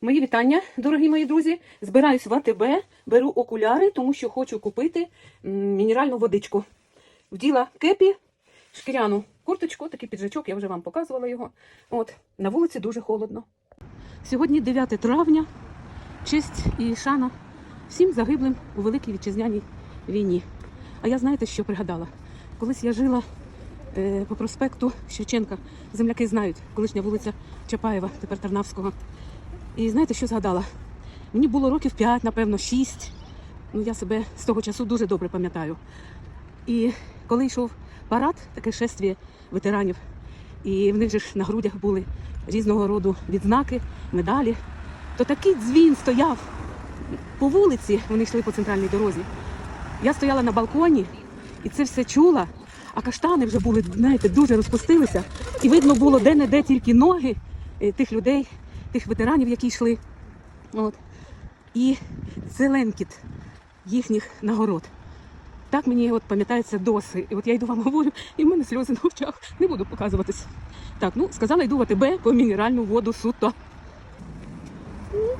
Мої вітання, дорогі мої друзі. Збираюсь в АТБ, беру окуляри, тому що хочу купити мінеральну водичку. Вділа кепі, шкіряну курточку, такий піджачок, я вже вам показувала його. От, на вулиці дуже холодно. Сьогодні 9 травня, честь і шана всім загиблим у Великій Вітчизняній війні. А я знаєте, що пригадала? Колись я жила е, по проспекту Шевченка. Земляки знають, колишня вулиця Чапаєва, тепер Тарнавського. І знаєте, що згадала? Мені було років 5, напевно, 6. Ну, я себе з того часу дуже добре пам'ятаю. І коли йшов парад, таке шествіє ветеранів, і в них же ж на грудях були різного роду відзнаки, медалі, то такий дзвін стояв по вулиці, вони йшли по центральній дорозі. Я стояла на балконі і це все чула, а каштани вже були, знаєте, дуже розпустилися. І видно було де-не-де тільки ноги е, тих людей, тих ветеранів, які йшли. От. І зеленкіт їхніх нагород. Так мені от пам'ятається досі. І от я йду вам говорю, і в мене сльози на очах. Не буду показуватись. Так, ну сказала, йду в АТБ по мінеральну воду суто.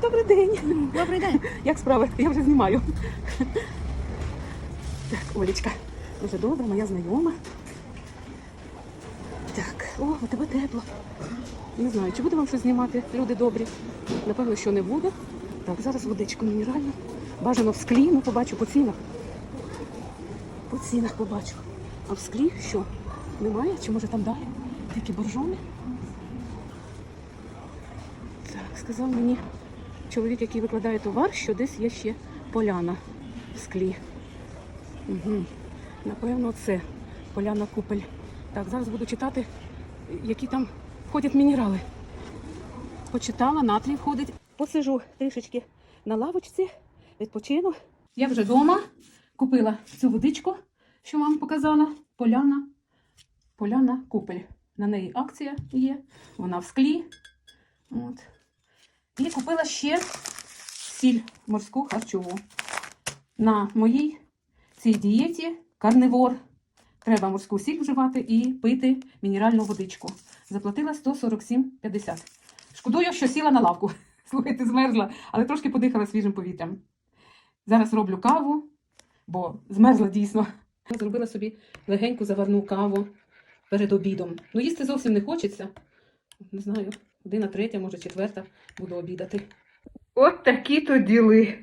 Добрий день. Добрий день. Як справи? Я вже знімаю. Так, Олечка, дуже добра, моя знайома. О, у тебе тепло. Не знаю, чи буде вам щось знімати, люди добрі. Напевно, що не буде. Так, зараз водичку мінеральну. Бажано в склі, ну побачу по цінах. По цінах побачу. А в склі що? Немає? Чи може там далі? Такі боржони? Так, сказав мені чоловік, який викладає товар, що десь є ще поляна в склі. Угу. Напевно, це поляна купель. Так, зараз буду читати, які там входять мінерали. Почитала, натрій входить. Посижу трішечки на лавочці, відпочину. Я вже вдома купила цю водичку, що вам показала. Поляна. Поляна купель. На неї акція є, вона в склі. От. І купила ще сіль морську харчову. На моїй цій дієті карнивор. Треба морську сіль вживати і пити мінеральну водичку. Заплатила 147,50. Шкодую, що сіла на лавку. Слухайте, змерзла, але трошки подихала свіжим повітрям. Зараз роблю каву, бо змерзла дійсно. Зробила собі легеньку заварну каву перед обідом. Ну, їсти зовсім не хочеться. Не знаю, година третя, може четверта буду обідати. От такі то діли.